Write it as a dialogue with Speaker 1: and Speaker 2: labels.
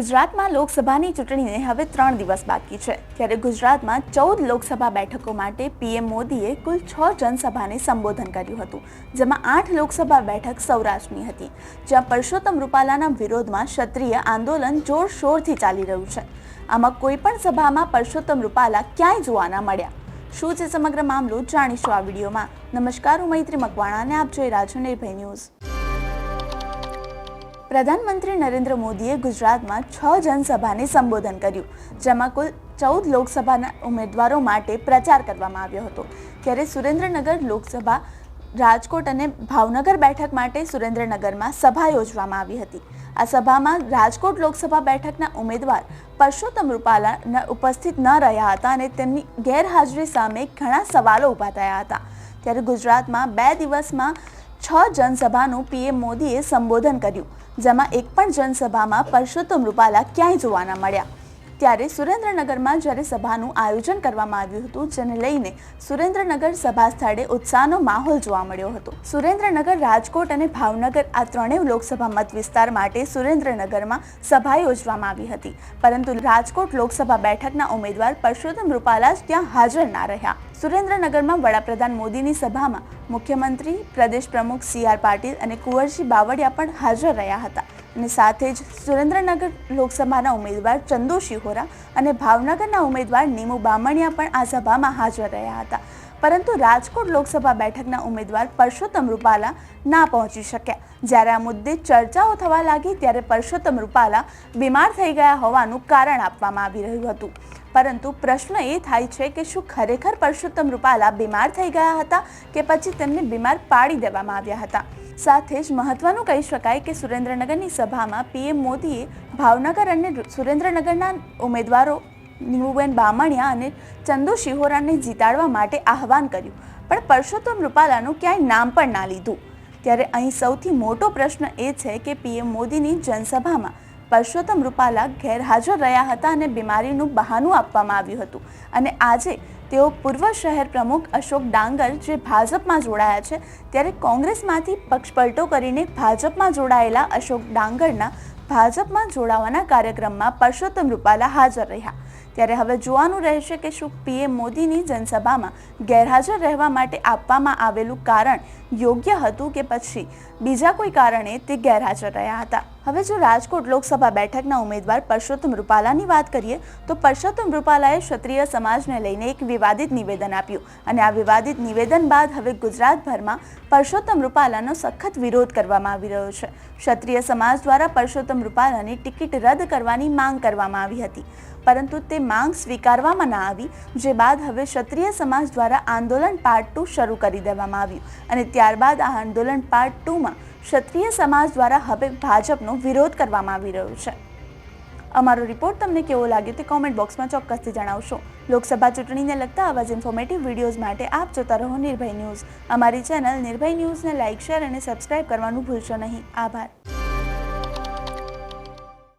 Speaker 1: ગુજરાતમાં લોકસભાની ચૂંટણીને હવે ત્રણ દિવસ બાકી છે. ત્યારે ગુજરાતમાં ચૌદ લોકસભા બેઠકો માટે પીએમ મોદીએ કુલ છ જનસભાને સંબોધન કર્યું હતું, જેમાં આઠ લોકસભા બેઠક સૌરાષ્ટ્રની હતી. જ્યાં પરસોત્તમ રૂપાલાના વિરોધમાં ક્ષત્રિય આંદોલન જોરશોરથી ચાલી રહ્યું છે. આમાં કોઈ પણ સભામાં પરસોત્તમ રૂપાલા ક્યાંય જોવા ના મળ્યા. શું છે સમગ્ર મામલો જાણીશું આ વિડીયોમાં. નમસ્કાર, હું મૈત્રી મકવાણા અને આપ જોઈ રાજુ નિર્ભય ન્યૂઝ. પ્રધાનમંત્રી નરેન્દ્ર મોદીએ ગુજરાતમાં છ જનસભાને સંબોધન કર્યું, જેમાં કુલ ચૌદ લોકસભાના ઉમેદવારો માટે પ્રચાર કરવામાં આવ્યો હતો. ત્યારે સુરેન્દ્રનગર લોકસભા, રાજકોટ અને ભાવનગર બેઠક માટે સુરેન્દ્રનગરમાં સભા યોજવામાં આવી હતી. આ સભામાં રાજકોટ લોકસભા બેઠકના ઉમેદવાર પરસોત્તમ રૂપાલા ઉપસ્થિત ન રહ્યા હતા અને તેમની ગેરહાજરી સામે ઘણા સવાલો ઊભા થયા હતા. ત્યારે ગુજરાતમાં બે દિવસમાં છ જનસભાનું પીએમ મોદીએ સંબોધન કર્યું, જેમાં એક પણ જનસભામાં પરસોત્તમ રૂપાલા ક્યાંય જોવા ન મળ્યા. ત્યારે સુરેન્દ્રનગરમાં જ્યારે સભાનું આયોજન કરવામાં આવ્યું હતું, જેને લઈને સુરેન્દ્રનગર સભા સ્થળે ઉત્સાહનો માહોલ જોવા મળ્યો હતો. સુરેન્દ્રનગર રાજકોટ અને ભાવનગર આ ત્રણેય લોકસભા મત વિસ્તાર માટે સુરેન્દ્રનગરમાં સભા યોજવામાં આવી હતી. પરંતુ રાજકોટ લોકસભા બેઠકના ઉમેદવાર પરસોત્તમ રૂપાલા ત્યાં હાજર ના રહ્યા. સુરેન્દ્રનગરમાં વડાપ્રધાન મોદીની સભામાં મુખ્યમંત્રી, પ્રદેશ પ્રમુખ સી આર પાટીલ અને કુંવરજી બાવળિયા પણ હાજર રહ્યા હતા. અને સાથે જ સુરેન્દ્રનગર લોકસભાના ઉમેદવાર ચંદુ શિહોરા અને ભાવનગરના ઉમેદવાર નીમુ બામણિયા પણ આ સભામાં હાજર રહ્યા હતા. પરંતુ રાજકોટ લોકસભા બેઠકના ઉમેદવાર પરસોત્તમ રૂપાલા ના પહોંચી શક્યા. જ્યારે આ મુદ્દે ચર્ચાઓ થવા લાગી ત્યારે પરસોત્તમ રૂપાલા બીમાર થઈ ગયા હોવાનું કારણ આપવામાં આવી રહ્યું હતું. પરંતુ પ્રશ્ન એ થાય છે કે શું ખરેખર પરસોત્તમ રૂપાલા બીમાર થઈ ગયા હતા કે પછી તેમને બીમાર પાડી દેવામાં આવ્યા હતા? સાથે જ મહત્વનું કહી શકાય કે સુરેન્દ્રનગરની સભામાં પીએમ મોદીએ ભાવનગર અને સુરેન્દ્રનગરના ઉમેદવારો નીરુબેન બામણિયા અને ચંદુ શિહોરાને જીતાડવા માટે આહવાન કર્યું. પણ પરસોત્તમ રૂપાલાનું ક્યાંય નામ પણ ના લીધું. ત્યારે અહીં સૌથી મોટો પ્રશ્ન એ છે કે પીએમ મોદીની જનસભામાં પરસોત્તમ રૂપાલા ગેરહાજર રહ્યા હતા અને બીમારીનું બહાનું આપવામાં આવ્યું હતું. અને આજે તેઓ પૂર્વ શહેર પ્રમુખ અશોક ડાંગર જે ભાજપમાં જોડાયા છે, ત્યારે કોંગ્રેસમાંથી પક્ષપલટો કરીને ભાજપમાં જોડાયેલા અશોક ડાંગરના ભાજપમાં જોડાવાના કાર્યક્રમમાં પરસોત્તમ રૂપાલા હાજર રહ્યા. ત્યારે હવે જોવાનું રહેશે કે શું પીએમ મોદીની જનસભામાં ગેરહાજર રહેવા માટે આપવામાં આવેલું કારણ યોગ્ય હતું કે પછી? બીજા કોઈ કારણે તે ગેરહાજર રહ્યા હતા. હવે જો રાજકોટ લોકસભા બેઠકના ઉમેદવાર પરસોત્તમ રૂપાલાની વાત કરીએ, તો પરસોત્તમ રૂપાલાએ ક્ષત્રિય સમાજને લઈને એક વિવાદિત નિવેદન આપ્યું અને આ વિવાદિત નિવેદન બાદ હવે ગુજરાતભરમાં પરસોત્તમ રૂપાલાનો સખત વિરોધ કરવામાં આવી રહ્યો છે. ક્ષત્રિય સમાજ દ્વારા પરસોત્તમ રૂપાલાની ટિકિટ રદ કરવાની માંગ કરવામાં આવી હતી. પરંતુ તે માંગ સ્વીકારવામાં ના આવી, જે બાદ હવે ક્ષત્રિય સમાજ દ્વારા આંદોલન પાર્ટ ટુ શરૂ કરી દેવામાં આવ્યું અને ત્યારબાદ આ આંદોલન પાર્ટ ટુમાં ક્ષત્રિય સમાજ દ્વારા હવે ભાજપનો વિરોધ કરવામાં આવી રહ્યો છે. અમારો રિપોર્ટ તમને કેવો લાગ્યો તે કોમેન્ટ બોક્સમાં ચોક્કસથી જણાવશો. લોકસભા ચૂંટણીને લગતા આવા જ ઇન્ફોર્મેટિવ વિડીયોઝ માટે આપ જોતા રહો નિર્ભય ન્યૂઝ. અમારી ચેનલ નિર્ભય ન્યૂઝને લાઇક શેર અને સબસ્ક્રાઇબ કરવાનું ભૂલશો નહીં. આભાર.